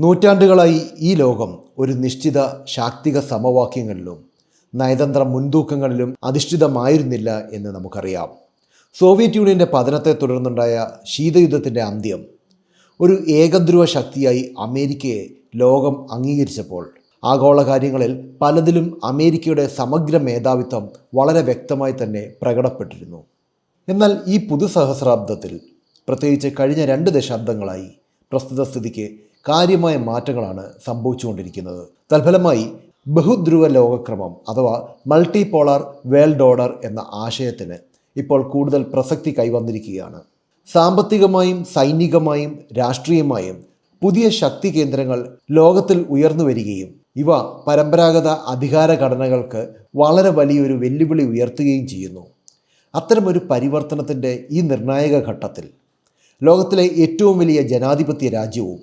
നൂറ്റാണ്ടുകളായി ഈ ലോകം ഒരു നിശ്ചിത ശാക്തിക സമവാക്യങ്ങളിലും നയതന്ത്ര മുൻതൂക്കങ്ങളിലും അധിഷ്ഠിതമായിരുന്നില്ല എന്ന് നമുക്കറിയാം. സോവിയറ്റ് യൂണിയന്റെ പതനത്തെ തുടർന്നുണ്ടായ ശീതയുദ്ധത്തിന്റെ അന്ത്യം ഒരു ഏകധ്രുവ ശക്തിയായി അമേരിക്കയെ ലോകം അംഗീകരിച്ചപ്പോൾ ആഗോള കാര്യങ്ങളിൽ പലതിലും അമേരിക്കയുടെ സമഗ്ര മേധാവിത്വം വളരെ വ്യക്തമായി തന്നെ പ്രകടപ്പെട്ടിരുന്നു. എന്നാൽ ഈ പുതുസഹസ്രാബ്ദത്തിൽ പ്രത്യേകിച്ച് കഴിഞ്ഞ രണ്ട് ദശാബ്ദങ്ങളായി പ്രസ്തുത സ്ഥിതിക്ക് കാര്യമായ മാറ്റങ്ങളാണ് സംഭവിച്ചുകൊണ്ടിരിക്കുന്നത്. തൽഫലമായി ബഹുധ്രുവ ലോകക്രമം അഥവാ മൾട്ടി പോളാർ വേൾഡ് ഓർഡർ എന്ന ആശയത്തിന് ഇപ്പോൾ കൂടുതൽ പ്രസക്തി കൈവന്നിരിക്കുകയാണ്. സാമ്പത്തികമായും സൈനികമായും രാഷ്ട്രീയമായും പുതിയ ശക്തി കേന്ദ്രങ്ങൾ ലോകത്തിൽ ഉയർന്നു വരികയും ഇവ പരമ്പരാഗത അധികാര ഘടനകൾക്ക് വളരെ വലിയൊരു വെല്ലുവിളി ഉയർത്തുകയും ചെയ്യുന്നു. അത്തരമൊരു പരിവർത്തനത്തിന്റെ ഈ നിർണായക ഘട്ടത്തിൽ ലോകത്തിലെ ഏറ്റവും വലിയ ജനാധിപത്യ രാജ്യവും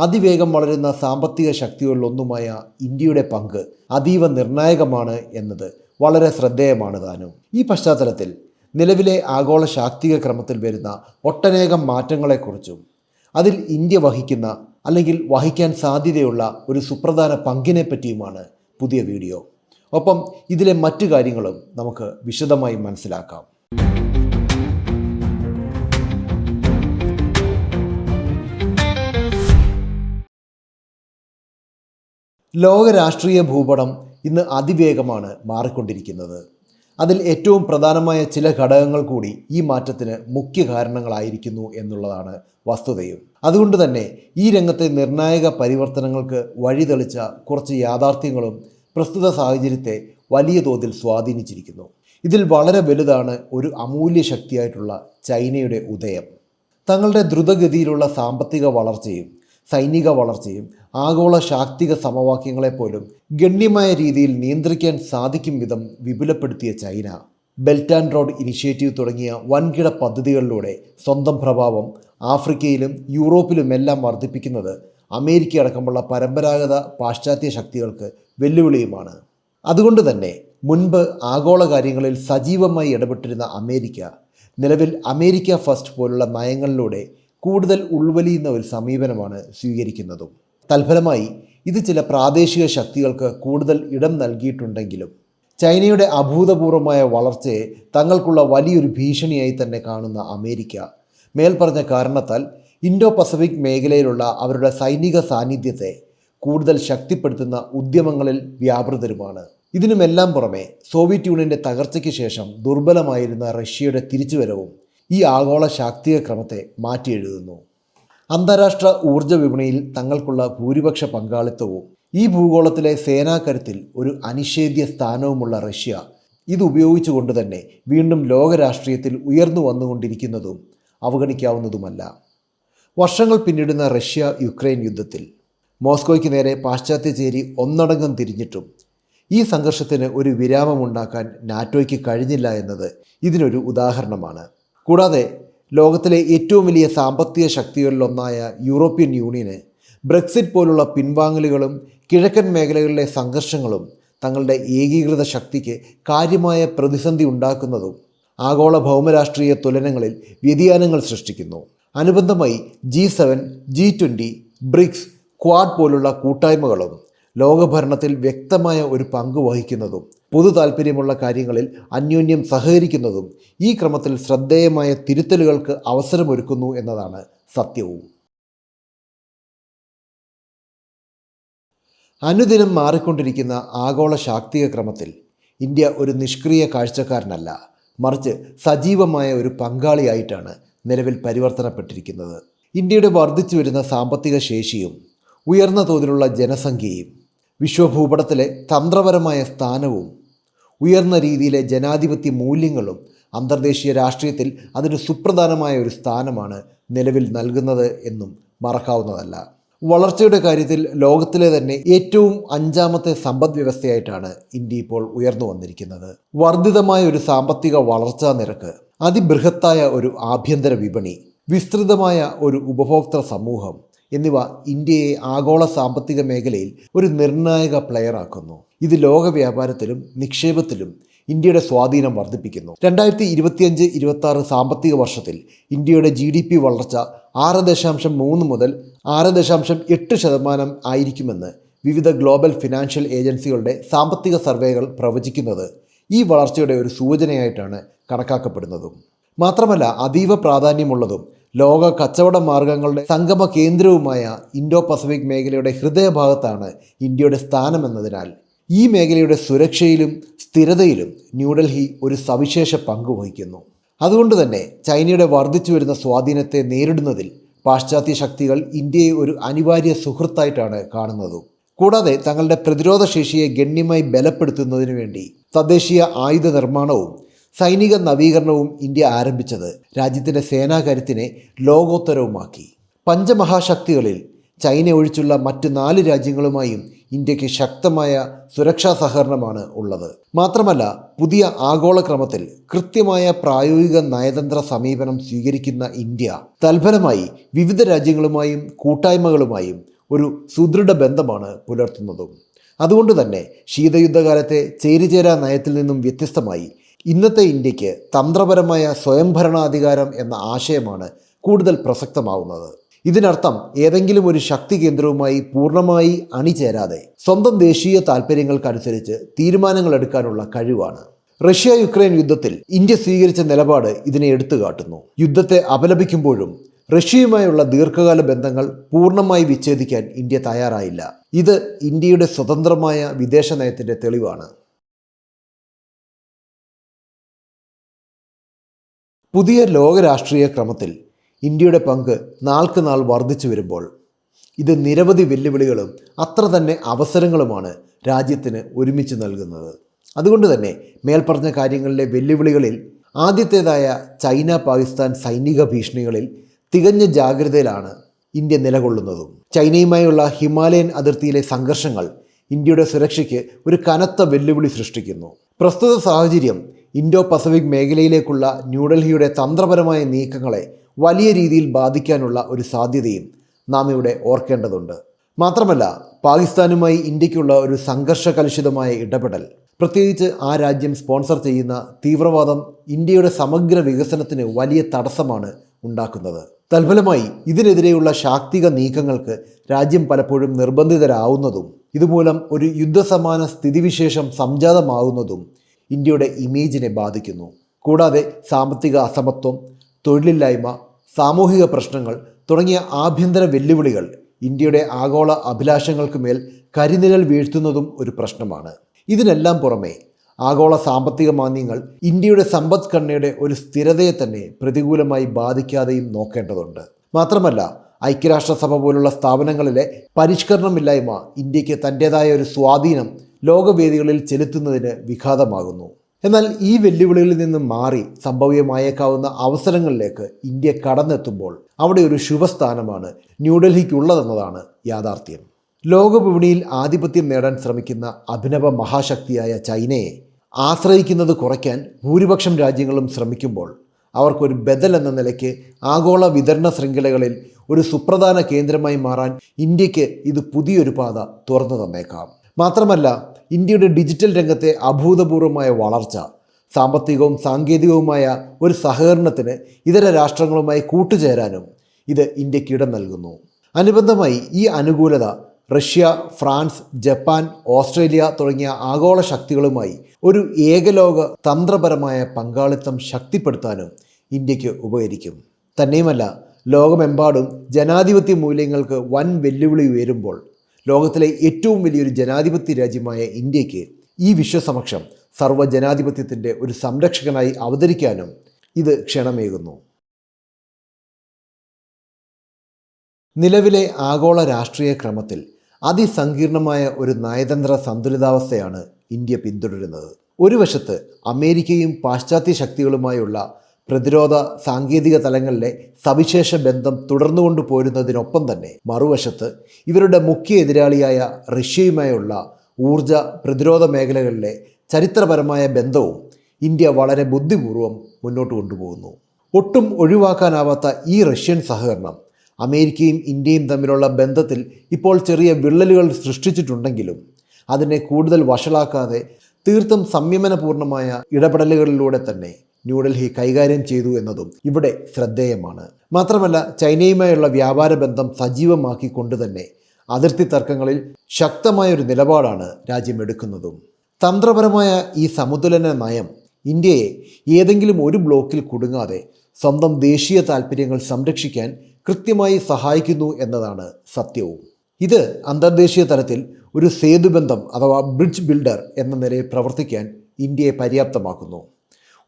അതിവേഗം വളരുന്ന സാമ്പത്തിക ശക്തികളിലൊന്നുമായ ഇന്ത്യയുടെ പങ്ക് അതീവ നിർണായകമാണ് എന്നത് വളരെ ശ്രദ്ധേയമാണ് താനും. ഈ പശ്ചാത്തലത്തിൽ നിലവിലെ ആഗോള ശാക്തിക ക്രമത്തിൽ വരുന്ന ഒട്ടനേകം മാറ്റങ്ങളെക്കുറിച്ചും അതിൽ ഇന്ത്യ വഹിക്കുന്ന അല്ലെങ്കിൽ വഹിക്കാൻ സാധ്യതയുള്ള ഒരു സുപ്രധാന പങ്കിനെ പറ്റിയുമാണ് പുതിയ വീഡിയോ. ഒപ്പം ഇതിലെ മറ്റു കാര്യങ്ങളും നമുക്ക് വിശദമായി മനസ്സിലാക്കാം. ലോക രാഷ്ട്രീയ ഭൂപടം ഇന്ന് അതിവേഗമാണ് മാറിക്കൊണ്ടിരിക്കുന്നത്. അതിൽ ഏറ്റവും പ്രധാനമായ ചില ഘടകങ്ങൾ കൂടി ഈ മാറ്റത്തിന് മുഖ്യ കാരണങ്ങളായിരിക്കുന്നു എന്നുള്ളതാണ് വസ്തുതയും. അതുകൊണ്ട് തന്നെ ഈ രംഗത്തെ നിർണായക പരിവർത്തനങ്ങൾക്ക് വഴിതെളിച്ച കുറച്ച് യാഥാർത്ഥ്യങ്ങളും പ്രസ്തുത സാഹചര്യത്തെ വലിയ തോതിൽ സ്വാധീനിച്ചിരിക്കുന്നു. ഇതിൽ വളരെ വലുതാണ് ഒരു അമൂല്യ ശക്തിയായിട്ടുള്ള ചൈനയുടെ ഉദയം. തങ്ങളുടെ ദ്രുതഗതിയിലുള്ള സാമ്പത്തിക വളർച്ചയും സൈനിക വളർച്ചയും ആഗോള ശാക്തിക സമവാക്യങ്ങളെപ്പോലും ഗണ്യമായ രീതിയിൽ നിയന്ത്രിക്കാൻ സാധിക്കും വിധം വിപുലപ്പെടുത്തിയ China. Belt and road initiative തുടങ്ങിയ വൻകിട പദ്ധതികളിലൂടെ സ്വന്തം പ്രഭാവം ആഫ്രിക്കയിലും യൂറോപ്പിലുമെല്ലാം വർദ്ധിപ്പിക്കുന്നത് അമേരിക്ക അടക്കമുള്ള പരമ്പരാഗത പാശ്ചാത്യ ശക്തികൾക്ക് വെല്ലുവിളിയുമാണ്. അതുകൊണ്ട് തന്നെ മുൻപ് ആഗോള കാര്യങ്ങളിൽ സജീവമായി ഇടപെട്ടിരുന്ന അമേരിക്ക നിലവിൽ അമേരിക്ക ഫസ്റ്റ് പോലുള്ള നയങ്ങളിലൂടെ കൂടുതൽ ഉൾവലിയുന്ന ഒരു സമീപനമാണ് സ്വീകരിക്കുന്നതും. തൽഫലമായി ഇത് ചില പ്രാദേശിക ശക്തികൾക്ക് കൂടുതൽ ഇടം നൽകിയിട്ടുണ്ടെങ്കിലും ചൈനയുടെ അഭൂതപൂർവമായ വളർച്ചയെ തങ്ങൾക്കുള്ള വലിയൊരു ഭീഷണിയായി തന്നെ കാണുന്ന അമേരിക്ക. മേൽപ്പറഞ്ഞ കാരണത്താൽ ഇൻഡോ പസഫിക് മേഖലയിലുള്ള അവരുടെ സൈനിക സാന്നിധ്യത്തെ കൂടുതൽ ശക്തിപ്പെടുത്തുന്ന ഉദ്യമങ്ങളിൽ വ്യാപൃതരുമാണ്. ഇതിനുമെല്ലാം പുറമെ സോവിയറ്റ് യൂണിയന്റെ തകർച്ചയ്ക്ക് ശേഷം ദുർബലമായിരുന്ന റഷ്യയുടെ തിരിച്ചുവരവും ഈ ആഗോള ശാക്തിക ക്രമത്തെ മാറ്റിയെഴുതുന്നു. അന്താരാഷ്ട്ര ഊർജ വിപണിയിൽ തങ്ങൾക്കുള്ള ഭൂരിപക്ഷ പങ്കാളിത്തവും ഈ ഭൂഗോളത്തിലെ സേനാകരുത്തിൽ ഒരു അനിഷേധ്യ സ്ഥാനവുമുള്ള റഷ്യ ഇത് ഉപയോഗിച്ചുകൊണ്ട് തന്നെ വീണ്ടും ലോകരാഷ്ട്രീയത്തിൽ ഉയർന്നു വന്നുകൊണ്ടിരിക്കുന്നതും അവഗണിക്കാവുന്നതുമല്ല. വർഷങ്ങൾ പിന്നിടുന്ന റഷ്യ യുക്രൈൻ യുദ്ധത്തിൽ മോസ്കോയ്ക്ക് നേരെ പാശ്ചാത്യ ചേരി ഒന്നടങ്കം തിരിഞ്ഞിട്ടും ഈ സംഘർഷത്തിന് ഒരു വിരാമമുണ്ടാക്കാൻ നാറ്റോയ്ക്ക് കഴിഞ്ഞില്ല എന്നത് ഇതിനൊരു ഉദാഹരണമാണ്. കൂടാതെ ലോകത്തിലെ ഏറ്റവും വലിയ സാമ്പത്തിക ശക്തികളിലൊന്നായ യൂറോപ്യൻ യൂണിയന് ബ്രെക്സിറ്റ് പോലുള്ള പിൻവാങ്ങലുകളും കിഴക്കൻ മേഖലകളിലെ സംഘർഷങ്ങളും തങ്ങളുടെ ഏകീകൃത ശക്തിക്ക് കാര്യമായ പ്രതിസന്ധി ഉണ്ടാക്കുന്നതും ആഗോള ഭൗമരാഷ്ട്രീയ തുലനങ്ങളിൽ വ്യതിയാനങ്ങൾ സൃഷ്ടിക്കുന്നു. അനുബന്ധമായി G seven G twenty BRICS Quad പോലുള്ള കൂട്ടായ്മകളും ലോകഭരണത്തിൽ വ്യക്തമായ ഒരു പങ്ക് വഹിക്കുന്നതും പൊതു താൽപ്പര്യമുള്ള കാര്യങ്ങളിൽ അന്യോന്യം സഹകരിക്കുന്നതും ഈ ക്രമത്തിൽ ശ്രദ്ധേയമായ തിരുത്തലുകൾക്ക് അവസരമൊരുക്കുന്നു എന്നതാണ് സത്യവും. അനുദിനം മാറിക്കൊണ്ടിരിക്കുന്ന ആഗോള ശാക്തിക ക്രമത്തിൽ ഇന്ത്യ ഒരു നിഷ്ക്രിയ കാഴ്ചക്കാരനല്ല മറിച്ച് സജീവമായ ഒരു പങ്കാളിയായിട്ടാണ് നിലവിൽ പരിവർത്തനപ്പെട്ടിരിക്കുന്നത്. ഇന്ത്യയുടെ വർദ്ധിച്ചു വരുന്ന സാമ്പത്തിക ശേഷിയും ഉയർന്ന തോതിലുള്ള ജനസംഖ്യയും വിശ്വഭൂപടത്തിലെ തന്ത്രപരമായ സ്ഥാനവും ഉയർന്ന രീതിയിലെ ജനാധിപത്യ മൂല്യങ്ങളും അന്തർദേശീയ രാഷ്ട്രീയത്തിൽ അതിന് സുപ്രധാനമായ ഒരു സ്ഥാനമാണ് നിലവിൽ നൽകുന്നത് എന്നും മറക്കാവുന്നതല്ല. വളർച്ചയുടെ കാര്യത്തിൽ ലോകത്തിലെ തന്നെ ഏറ്റവും അഞ്ചാമത്തെ സമ്പദ് വ്യവസ്ഥയായിട്ടാണ് ഇന്ത്യ ഇപ്പോൾ ഉയർന്നു വന്നിരിക്കുന്നത്. വർദ്ധിതമായ ഒരു സാമ്പത്തിക വളർച്ചാ നിരക്ക് അതിബൃഹത്തായ ഒരു ആഭ്യന്തര വിപണി വിസ്തൃതമായ ഒരു ഉപഭോക്തൃ സമൂഹം എന്നിവ ഇന്ത്യയെ ആഗോള സാമ്പത്തിക മേഖലയിൽ ഒരു നിർണായക പ്ലെയറാക്കുന്നു ഇത് ലോക വ്യാപാരത്തിലും നിക്ഷേപത്തിലും ഇന്ത്യയുടെ സ്വാധീനം വർദ്ധിപ്പിക്കുന്നു. രണ്ടായിരത്തി ഇരുപത്തിയഞ്ച് ഇരുപത്തി ആറ് സാമ്പത്തിക വർഷത്തിൽ ഇന്ത്യയുടെ ജി ഡി പി വളർച്ച ആറ് ദശാംശം മൂന്ന് മുതൽ ആറ് ദശാംശം എട്ട് ശതമാനം ആയിരിക്കുമെന്ന് വിവിധ ഗ്ലോബൽ ഫിനാൻഷ്യൽ ഏജൻസികളുടെ സാമ്പത്തിക സർവേകൾ പ്രവചിക്കുന്നത് ഈ വളർച്ചയുടെ ഒരു സൂചനയായിട്ടാണ് കണക്കാക്കപ്പെടുന്നതും. മാത്രമല്ല അതീവ പ്രാധാന്യമുള്ളതും ലോക കച്ചവട മാർഗങ്ങളുടെ സംഗമ കേന്ദ്രവുമായ ഇൻഡോ പസഫിക് മേഖലയുടെ ഹൃദയഭാഗത്താണ് ഇന്ത്യയുടെ സ്ഥാനമെന്നതിനാൽ. ഈ മേഖലയുടെ സുരക്ഷയിലും സ്ഥിരതയിലും ന്യൂഡൽഹി ഒരു സവിശേഷ പങ്ക് വഹിക്കുന്നു. അതുകൊണ്ട് തന്നെ ചൈനയുടെ വർദ്ധിച്ചു വരുന്ന സ്വാധീനത്തെ നേരിടുന്നതിൽ പാശ്ചാത്യ ശക്തികൾ ഇന്ത്യയെ ഒരു അനിവാര്യ സുഹൃത്തായിട്ടാണ് കാണുന്നതും. കൂടാതെ തങ്ങളുടെ പ്രതിരോധ ശേഷിയെ ഗണ്യമായി ബലപ്പെടുത്തുന്നതിനു വേണ്ടി തദ്ദേശീയ ആയുധ നിർമ്മാണവും സൈനിക നവീകരണവും ഇന്ത്യ ആരംഭിച്ചത് രാജ്യത്തിന്റെ സേനാകരുത്തിനെ ലോകോത്തരവുമാക്കി. പഞ്ചമഹാശക്തികളിൽ ചൈന ഒഴിച്ചുള്ള മറ്റ് നാല് രാജ്യങ്ങളുമായും ഇന്ത്യയ്ക്ക് ശക്തമായ സുരക്ഷാ സഹകരണമാണ് ഉള്ളത്. മാത്രമല്ല പുതിയ ആഗോളക്രമത്തിൽ കൃത്യമായ പ്രായോഗിക നയതന്ത്ര സമീപനം സ്വീകരിക്കുന്ന ഇന്ത്യ തൽഫലമായി വിവിധ രാജ്യങ്ങളുമായും കൂട്ടായ്മകളുമായും ഒരു സുദൃഢ ബന്ധമാണ് പുലർത്തുന്നതും. അതുകൊണ്ട് തന്നെ ശീതയുദ്ധകാലത്തെ ചേരിചേരാ നയത്തിൽ നിന്നും വ്യത്യസ്തമായി ഇന്നത്തെ ഇന്ത്യയ്ക്ക് തന്ത്രപരമായ സ്വയംഭരണാധികാരം എന്ന ആശയമാണ് കൂടുതൽ പ്രസക്തമാവുന്നത്. ഇതിനർത്ഥം ഏതെങ്കിലും ഒരു ശക്തി കേന്ദ്രവുമായി പൂർണമായി അണിചേരാതെ സ്വന്തം ദേശീയ താൽപ്പര്യങ്ങൾക്കനുസരിച്ച് തീരുമാനങ്ങൾ എടുക്കാനുള്ള കഴിവാണ്. റഷ്യ യുക്രൈൻ യുദ്ധത്തിൽ ഇന്ത്യ സ്വീകരിച്ച നിലപാട് ഇതിനെ എടുത്തു കാട്ടുന്നു യുദ്ധത്തെ അപലപിക്കുമ്പോഴും റഷ്യയുമായുള്ള ദീർഘകാല ബന്ധങ്ങൾ പൂർണമായി വിച്ഛേദിക്കാൻ ഇന്ത്യ തയ്യാറായില്ല. ഇത് ഇന്ത്യയുടെ സ്വതന്ത്രമായ വിദേശ നയത്തിന്റെ തെളിവാണ്. പുതിയ ലോകരാഷ്ട്രീയ ക്രമത്തിൽ ഇന്ത്യയുടെ പങ്ക് നാൾക്ക് നാൾ വർദ്ധിച്ചു വരുമ്പോൾ ഇത് നിരവധി വെല്ലുവിളികളും അത്ര തന്നെ അവസരങ്ങളുമാണ് രാജ്യത്തിന് ഒരുമിച്ച് നൽകുന്നത്. അതുകൊണ്ട് തന്നെ മേൽപ്പറഞ്ഞ കാര്യങ്ങളിലെ വെല്ലുവിളികളിൽ ആദ്യത്തേതായ ചൈന പാകിസ്ഥാൻ സൈനിക ഭീഷണികളിൽ തികഞ്ഞ ജാഗ്രതയിലാണ് ഇന്ത്യ നിലകൊള്ളുന്നതും. ചൈനയുമായുള്ള ഹിമാലയൻ അതിർത്തിയിലെ സംഘർഷങ്ങൾ ഇന്ത്യയുടെ സുരക്ഷയ്ക്ക് ഒരു കനത്ത വെല്ലുവിളി സൃഷ്ടിക്കുന്നു. പ്രസ്തുത സാഹചര്യം ഇൻഡോ പസഫിക് മേഖലയിലേക്കുള്ള ന്യൂഡൽഹിയുടെ തന്ത്രപരമായ നീക്കങ്ങളെ വലിയ രീതിയിൽ ബാധിക്കാനുള്ള ഒരു സാധ്യതയും നാം ഇവിടെ ഓർക്കേണ്ടതുണ്ട്. മാത്രമല്ല പാകിസ്ഥാനുമായി ഇന്ത്യക്കുള്ള ഒരു സംഘർഷ കലുഷിതമായ ഇടപെടൽ പ്രത്യേകിച്ച് ആ രാജ്യം സ്പോൺസർ ചെയ്യുന്ന തീവ്രവാദം ഇന്ത്യയുടെ സമഗ്ര വികസനത്തിന് വലിയ തടസ്സമാണ് ഉണ്ടാക്കുന്നത്. തൽഫലമായി ഇതിനെതിരെയുള്ള ശാക്തിക നീക്കങ്ങൾക്ക് രാജ്യം പലപ്പോഴും നിർബന്ധിതരാവുന്നതും ഇതുമൂലം ഒരു യുദ്ധസമാന സ്ഥിതിവിശേഷം സംജാതമാകുന്നതും ഇന്ത്യയുടെ ഇമേജിനെ ബാധിക്കുന്നു. കൂടാതെ സാമ്പത്തിക അസമത്വം തൊഴിലില്ലായ്മ സാമൂഹിക പ്രശ്നങ്ങൾ തുടങ്ങിയ ആഭ്യന്തര വെല്ലുവിളികൾ ഇന്ത്യയുടെ ആഗോള അഭിലാഷങ്ങൾക്ക് മേൽ കരിനിഴൽ വീഴ്ത്തുന്നതും ഒരു പ്രശ്നമാണ്. ഇതിനെല്ലാം പുറമെ ആഗോള സാമ്പത്തിക മാന്ദ്യങ്ങൾ ഇന്ത്യയുടെ സമ്പദ്ഘടനയുടെ ഒരു സ്ഥിരതയെ തന്നെ പ്രതികൂലമായി ബാധിക്കാതെയും നോക്കേണ്ടതുണ്ട്. മാത്രമല്ല ഐക്യരാഷ്ട്രസഭ പോലുള്ള സ്ഥാപനങ്ങളിലെ പരിഷ്കരണമില്ലായ്മ ഇന്ത്യയ്ക്ക് തന്റെതായ ഒരു സ്വാധീനം ലോകവേദികളിൽ ചെലുത്തുന്നതിന് വിഘാതമാകുന്നു. എന്നാൽ ഈ വെല്ലുവിളികളിൽ നിന്ന് മാറി സംഭവ്യമായേക്കാവുന്ന അവസരങ്ങളിലേക്ക് ഇന്ത്യ കടന്നെത്തുമ്പോൾ അവിടെ ഒരു ശുഭസ്ഥാനമാണ് ന്യൂഡൽഹിക്കുള്ളതെന്നതാണ് യാഥാർത്ഥ്യം. ലോകവിപണിയിൽ ആധിപത്യം നേടാൻ ശ്രമിക്കുന്ന അഭിനവ മഹാശക്തിയായ ചൈനയെ ആശ്രയിക്കുന്നത് കുറയ്ക്കാൻ ഭൂരിപക്ഷം രാജ്യങ്ങളും ശ്രമിക്കുമ്പോൾ അവർക്കൊരു ബദൽ എന്ന നിലയ്ക്ക് ആഗോള വിതരണ ശൃംഖലകളിൽ ഒരു സുപ്രധാന കേന്ദ്രമായി മാറാൻ ഇന്ത്യയ്ക്ക് ഇത് പുതിയൊരു പാത തുറന്നു തന്നേക്കാം. മാത്രമല്ല ഇന്ത്യയുടെ ഡിജിറ്റൽ രംഗത്തെ അഭൂതപൂർവമായ വളർച്ച സാമ്പത്തികവും സാങ്കേതികവുമായ ഒരു സഹകരണത്തിന് ഇതര രാഷ്ട്രങ്ങളുമായി കൂട്ടുചേരാനും ഇത് ഇന്ത്യയ്ക്ക് ഇടം നൽകുന്നു. അനുബന്ധമായി ഈ അനുകൂലത റഷ്യ ഫ്രാൻസ് ജപ്പാൻ ഓസ്ട്രേലിയ തുടങ്ങിയ ആഗോള ശക്തികളുമായി ഒരു ഏകലോക തന്ത്രപരമായ പങ്കാളിത്തം ശക്തിപ്പെടുത്താനും ഇന്ത്യയ്ക്ക് ഉപകരിക്കും. തന്നെയുമല്ല ലോകമെമ്പാടും ജനാധിപത്യ മൂല്യങ്ങൾക്ക് വൻ വെല്ലുവിളി ഉയരുമ്പോൾ ലോകത്തിലെ ഏറ്റവും വലിയൊരു ജനാധിപത്യ രാജ്യമായ ഇന്ത്യയ്ക്ക് ഈ വിശ്വസമക്ഷം സർവജനാധിപത്യത്തിന്റെ ഒരു സംരക്ഷകനായി അവതരിക്കാനും ഇത് ക്ഷണമേകുന്നു. നിലവിലെ ആഗോള രാഷ്ട്രീയ ക്രമത്തിൽ അതിസങ്കീർണമായ ഒരു നയതന്ത്ര സന്തുലിതാവസ്ഥയാണ് ഇന്ത്യ പിന്തുടരുന്നത്. ഒരു വശത്ത് അമേരിക്കയും പാശ്ചാത്യ ശക്തികളുമായുള്ള പ്രതിരോധ സാങ്കേതിക തലങ്ങളിലെ സവിശേഷ ബന്ധം തുടർന്നുകൊണ്ടു പോരുന്നതിനൊപ്പം തന്നെ മറുവശത്ത് ഇവരുടെ മുഖ്യ എതിരാളിയായ റഷ്യയുമായുള്ള ഊർജ പ്രതിരോധ മേഖലകളിലെ ചരിത്രപരമായ ബന്ധവും ഇന്ത്യ വളരെ ബുദ്ധിപൂർവം മുന്നോട്ട് കൊണ്ടുപോകുന്നു. ഒട്ടും ഒഴിവാക്കാനാവാത്ത ഈ റഷ്യൻ സഹകരണം അമേരിക്കയും ഇന്ത്യയും തമ്മിലുള്ള ബന്ധത്തിൽ ഇപ്പോൾ ചെറിയ വിള്ളലുകൾ സൃഷ്ടിച്ചിട്ടുണ്ടെങ്കിലും അതിനെ കൂടുതൽ വഷളാക്കാതെ തീർത്തും സംയമനപൂർണമായ ഇടപെടലുകളിലൂടെ തന്നെ ന്യൂഡൽഹി കൈകാര്യം ചെയ്തു എന്നതും ഇവിടെ ശ്രദ്ധേയമാണ്. മാത്രമല്ല ചൈനയുമായുള്ള വ്യാപാര ബന്ധം സജീവമാക്കിക്കൊണ്ട് തന്നെ അതിർത്തി തർക്കങ്ങളിൽ ശക്തമായൊരു നിലപാടാണ് രാജ്യം എടുക്കുന്നതും തന്ത്രപരമായ ഈ സമുതുലന നയം ഇന്ത്യയെ ഏതെങ്കിലും ഒരു ബ്ലോക്കിൽ കുടുങ്ങാതെ സ്വന്തം ദേശീയ താൽപ്പര്യങ്ങൾ സംരക്ഷിക്കാൻ കൃത്യമായി സഹായിക്കുന്നു എന്നതാണ് സത്യവും. ഇത് അന്തർദേശീയ തലത്തിൽ ഒരു സേതുബന്ധം അഥവാ ബ്രിഡ്ജ് ബിൽഡർ എന്ന നിലയിൽ പ്രവർത്തിക്കാൻ ഇന്ത്യയെ പര്യാപ്തമാക്കുന്നു.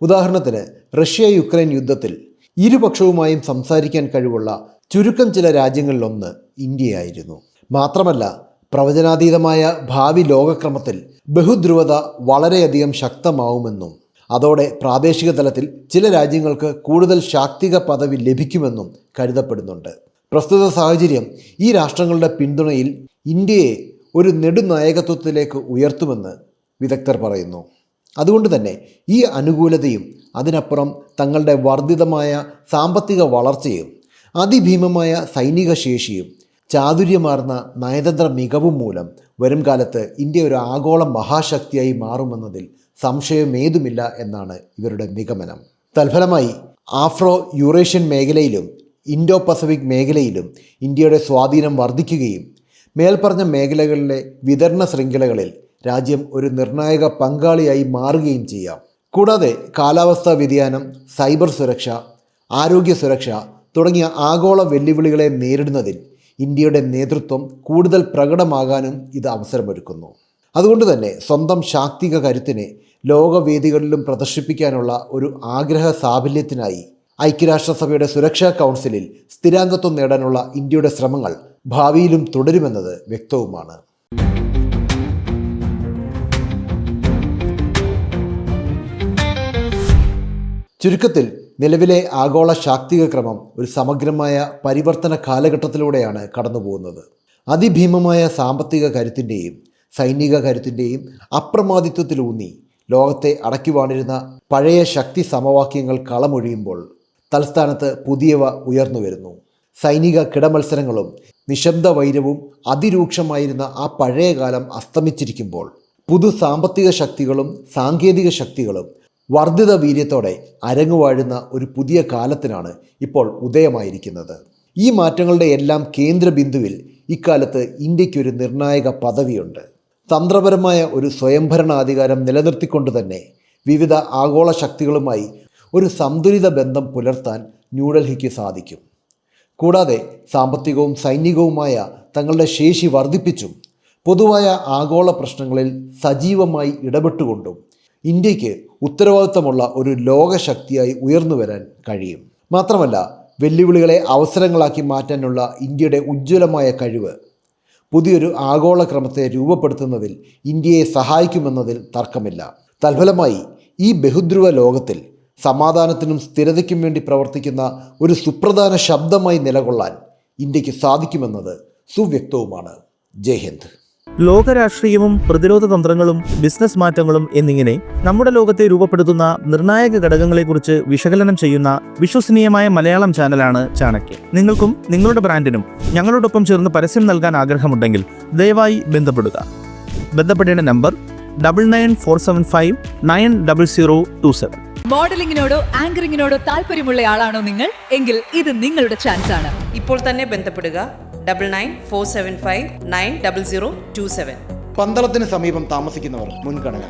ഉദാഹരണത്തിന് റഷ്യ യുക്രൈൻ യുദ്ധത്തിൽ ഇരുപക്ഷവുമായും സംസാരിക്കാൻ കഴിവുള്ള ചുരുക്കം ചില രാജ്യങ്ങളിലൊന്ന് ഇന്ത്യയായിരുന്നു. മാത്രമല്ല പ്രവചനാതീതമായ ഭാവി ലോകക്രമത്തിൽ ബഹുധ്രുവത വളരെയധികം ശക്തമാവുമെന്നും അതോടെ പ്രാദേശിക തലത്തിൽ ചില രാജ്യങ്ങൾക്ക് കൂടുതൽ ശാക്തിക പദവി ലഭിക്കുമെന്നും കരുതപ്പെടുന്നുണ്ട്. പ്രസ്തുത സാഹചര്യം ഈ രാഷ്ട്രങ്ങളുടെ പിന്തുണയിൽ ഇന്ത്യയെ ഒരു നെടുനായകത്വത്തിലേക്ക് ഉയർത്തുമെന്ന് വിദഗ്ധർ പറയുന്നു. അതുകൊണ്ട് തന്നെ ഈ അനുകൂലതയും അതിനപ്പുറം തങ്ങളുടെ വർദ്ധിതമായ സാമ്പത്തിക വളർച്ചയും അതിഭീമമായ സൈനിക ശേഷിയും ചാതുര്യമാർന്ന നയതന്ത്ര മികവും മൂലം വരും കാലത്ത് ഇന്ത്യ ഒരു ആഗോള മഹാശക്തിയായി മാറുമെന്നതിൽ സംശയമേതുമില്ല എന്നാണ് ഇവരുടെ നിഗമനം. തൽഫലമായി ആഫ്രോ യൂറേഷ്യൻ മേഖലയിലും ഇൻഡോ പസഫിക് മേഖലയിലും ഇന്ത്യയുടെ സ്വാധീനം വർദ്ധിക്കുകയും മേൽപ്പറഞ്ഞ മേഖലകളിലെ വിതരണ ശൃംഖലകളിൽ രാജ്യം ഒരു നിർണായക പങ്കാളിയായി മാറുകയും ചെയ്യാം. കൂടാതെ കാലാവസ്ഥാ വ്യതിയാനം സൈബർ സുരക്ഷ ആരോഗ്യ സുരക്ഷ തുടങ്ങിയ ആഗോള വെല്ലുവിളികളെ നേരിടുന്നതിൽ ഇന്ത്യയുടെ നേതൃത്വം കൂടുതൽ പ്രകടമാകാനും ഇത് അവസരമൊരുക്കുന്നു. അതുകൊണ്ട് തന്നെ സ്വന്തം ശാക്തിക കരുത്തിനെ ലോകവേദികളിലും പ്രദർശിപ്പിക്കാനുള്ള ഒരു ആഗ്രഹ സാഫല്യത്തിനായി ഐക്യരാഷ്ട്രസഭയുടെ സുരക്ഷാ കൗൺസിലിൽ സ്ഥിരാംഗത്വം നേടാനുള്ള ഇന്ത്യയുടെ ശ്രമങ്ങൾ ഭാവിയിലും തുടരുമെന്നത് വ്യക്തവുമാണ്. ചുരുക്കത്തിൽ നിലവിലെ ആഗോള ശാക്തിക ക്രമം ഒരു സമഗ്രമായ പരിവർത്തന കാലഘട്ടത്തിലൂടെയാണ് കടന്നുപോകുന്നത്. അതിഭീമമായ സാമ്പത്തിക കരുത്തിന്റെയും സൈനിക കരുത്തിന്റെയും അപ്രമാദിത്വത്തിലൂന്നി ലോകത്തെ അടക്കിവാണിരുന്ന പഴയ ശക്തി സമവാക്യങ്ങൾ കളമൊഴിയുമ്പോൾ തൽസ്ഥാനത്ത് പുതിയവ ഉയർന്നു വരുന്നു സൈനിക കിടമത്സരങ്ങളും നിശബ്ദ വൈരവും അതിരൂക്ഷമായിരുന്ന ആ പഴയ കാലം അസ്തമിച്ചിരിക്കുമ്പോൾ പുതു സാമ്പത്തിക ശക്തികളും സാങ്കേതിക ശക്തികളും വർദ്ധിത വീര്യത്തോടെ അരങ്ങുവാഴുന്ന ഒരു പുതിയ കാലത്തിനാണ് ഇപ്പോൾ ഉദയമായിരിക്കുന്നത്. ഈ മാറ്റങ്ങളുടെ എല്ലാം കേന്ദ്ര ബിന്ദുവിൽ ഇക്കാലത്ത് ഇന്ത്യയ്ക്കൊരു നിർണായക പദവിയുണ്ട്. തന്ത്രപരമായ ഒരു സ്വയംഭരണാധികാരം നിലനിർത്തിക്കൊണ്ട് തന്നെ വിവിധ ആഗോള ശക്തികളുമായി ഒരു സന്തുലിത ബന്ധം പുലർത്താൻ ന്യൂഡൽഹിക്ക് സാധിക്കും. കൂടാതെ സാമ്പത്തികവും സൈനികവുമായ തങ്ങളുടെ ശേഷി വർദ്ധിപ്പിച്ചും പൊതുവായ ആഗോള പ്രശ്നങ്ങളിൽ സജീവമായി ഇടപെട്ടുകൊണ്ടും ഇന്ത്യയ്ക്ക് ഉത്തരവാദിത്തമുള്ള ഒരു ലോകശക്തിയായി ഉയർന്നു വരാൻ കഴിയും. മാത്രമല്ല വെല്ലുവിളികളെ അവസരങ്ങളാക്കി മാറ്റാനുള്ള ഇന്ത്യയുടെ ഉജ്ജ്വലമായ കഴിവ് പുതിയൊരു ആഗോളക്രമത്തെ രൂപപ്പെടുത്തുന്നതിൽ ഇന്ത്യയെ സഹായിക്കുമെന്നതിൽ തർക്കമില്ല. തൽഫലമായി ഈ ബഹുദ്രുവ ലോകത്തിൽ സമാധാനത്തിനും സ്ഥിരതയ്ക്കും വേണ്ടി പ്രവർത്തിക്കുന്ന ഒരു സുപ്രധാന ശബ്ദമായി നിലകൊള്ളാൻ ഇന്ത്യയ്ക്ക് സാധിക്കുമെന്നത് സുവ്യക്തവുമാണ്. ജയ് ഹിന്ദ്. ലോകരാഷ്ട്രീയവും പ്രതിരോധ തന്ത്രങ്ങളും ബിസിനസ് മാറ്റങ്ങളും എന്നിങ്ങനെ നമ്മുടെ ലോകത്തെ രൂപപ്പെടുത്തുന്ന നിർണായക ഘടകങ്ങളെക്കുറിച്ച് വിശകലനം ചെയ്യുന്ന വിശ്വസനീയമായ മലയാളം ചാനലാണ് ചാണക്യ. നിങ്ങൾക്കും നിങ്ങളുടെ ബ്രാൻഡിനും ഞങ്ങളോടൊപ്പം ചേർന്ന് പരസ്യം നൽകാൻ ആഗ്രഹമുണ്ടെങ്കിൽ ദയവായി ബന്ധപ്പെടുക. ബന്ധപ്പെടേണ്ട number double nine four seven five nine double zero two seven മോഡലിംഗിനോടോ ആങ്കറിംഗിനോടോ താല്പര്യമുള്ള ആളാണോ നിങ്ങൾ? എങ്കിൽ ഇത് നിങ്ങളുടെ ചാൻസ് ആണ്. ഇപ്പോൾ തന്നെ ബന്ധപ്പെടുക. Double nine four seven five nine double zero two seven പന്തളത്തിന് സമീപം താമസിക്കുന്നവർ മുൻഗണന.